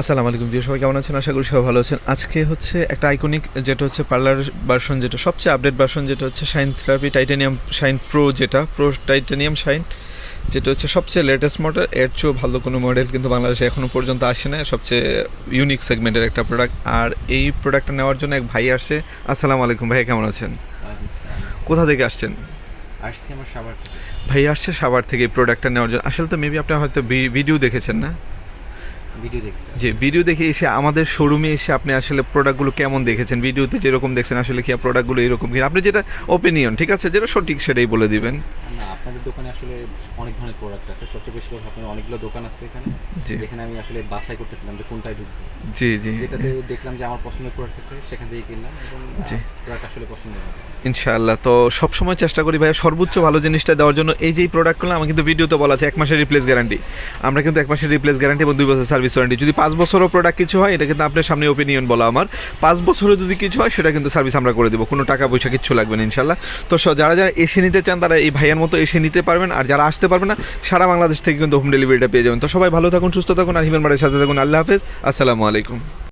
আসসালামু আলাইকুম প্রিয় সবাই কেমন আছেন? আশা করি সবাই ভালো আছেন। আজকে হচ্ছে একটা আইকনিক যেটা হচ্ছে পার্লার ভার্সন যেটা সবচেয়ে আপডেট ভার্সন যেটা হচ্ছে shine therapy titanium shine pro যেটা প্রো টাইটানিয়াম শাইন যেটা হচ্ছে সবচেয়ে লেটেস্ট মডেল এর চেয়েও ভালো কোনো মডেল কিন্তু বাংলাদেশে এখনও পর্যন্ত আসে না সবচেয়ে ইউনিক সেগমেন্টের একটা প্রোডাক্ট আর এই প্রোডাক্টটা নেওয়ার জন্য এক ভাই আসছে। আসসালামু আলাইকুম ভাই কেমন আছেন? কোথা থেকে আসছেন? আসছি আমার সাবার ভাই আসছে সাভার থেকে এই প্রোডাক্টটা নেওয়ার জন্য। আসলে তো মেবি আপনি হয়তো ভিডিও দেখেছেন না? যে ভিডিও দেখে এসে আমাদের শোরুমে এসে আপনি আসলে প্রোডাক্টগুলো কেমন দেখেছেন? ভিডিওতে যেরকম দেখছেন, আসলে কি প্রোডাক্টগুলো এরকম কি আপনি যেটা ওপিনিয়ন ঠিক আছে? যেটা সঠিক সেটাই বলে দিবেন। আপনাদের দোকানে আসলে অনেক ধরনের প্রোডাক্ট আছে। সবচেয়ে বেশি কথা আপনার অনেকগুলো দোকান আছে এখানে। যেখানে আমি আসলে বাছাই করতেছিলাম যে কোনটায় ঢুকবো। জি জি। যেটাতে দেখলাম যে আমার পছন্দের প্রোডাক্ট আছে সেখান থেকে কিনলাম এবং। প্রোডাক্ট আসলে পছন্দ হবে ইনশাআল্লাহ। তো সবসময় চেষ্টা করি ভাই সর্বোচ্চ ভালো জিনিসটা দেওয়ার জন্য। এই যে প্রোডাক্টগুলো আমার কিন্তু ভিডিওতে বলা আছে এক মাসের রিপ্লেস গ্যারান্টি আমরা কিন্তু এক মাসের রিপ্লেস গ্যারান্টি এবং দুই বছর সার্ভিস ওয়ারেন্টি যদি পাঁচ বছরও প্রোডাক্ট কিছু হয় এটা কিন্তু আপনার সামনে ওপিনিয়ন বলা আমার। পাঁচ বছরও যদি কিছু হয় সেটা কিন্তু সার্ভিস আমরা করে দেবো। কোনো টাকা পয়সা কিচ্ছু লাগবে না ইনশাল্লাহ তো যারা যারা এসে নিতে চান তারা এই ভাইয়ার মতো এসে নিতে পারবেন আর যারা আসতে পারবে না, সারা বাংলাদেশ থেকে কিন্তু হোম ডেলিভারিটা পেয়ে যাবেন। তো সবাই ভালো থাকুন, সুস্থ থাকুন আর হিমেন মারের সাথে থাকুন। আল্লাহ হাফেজ। আসসালামু আলাইকুম।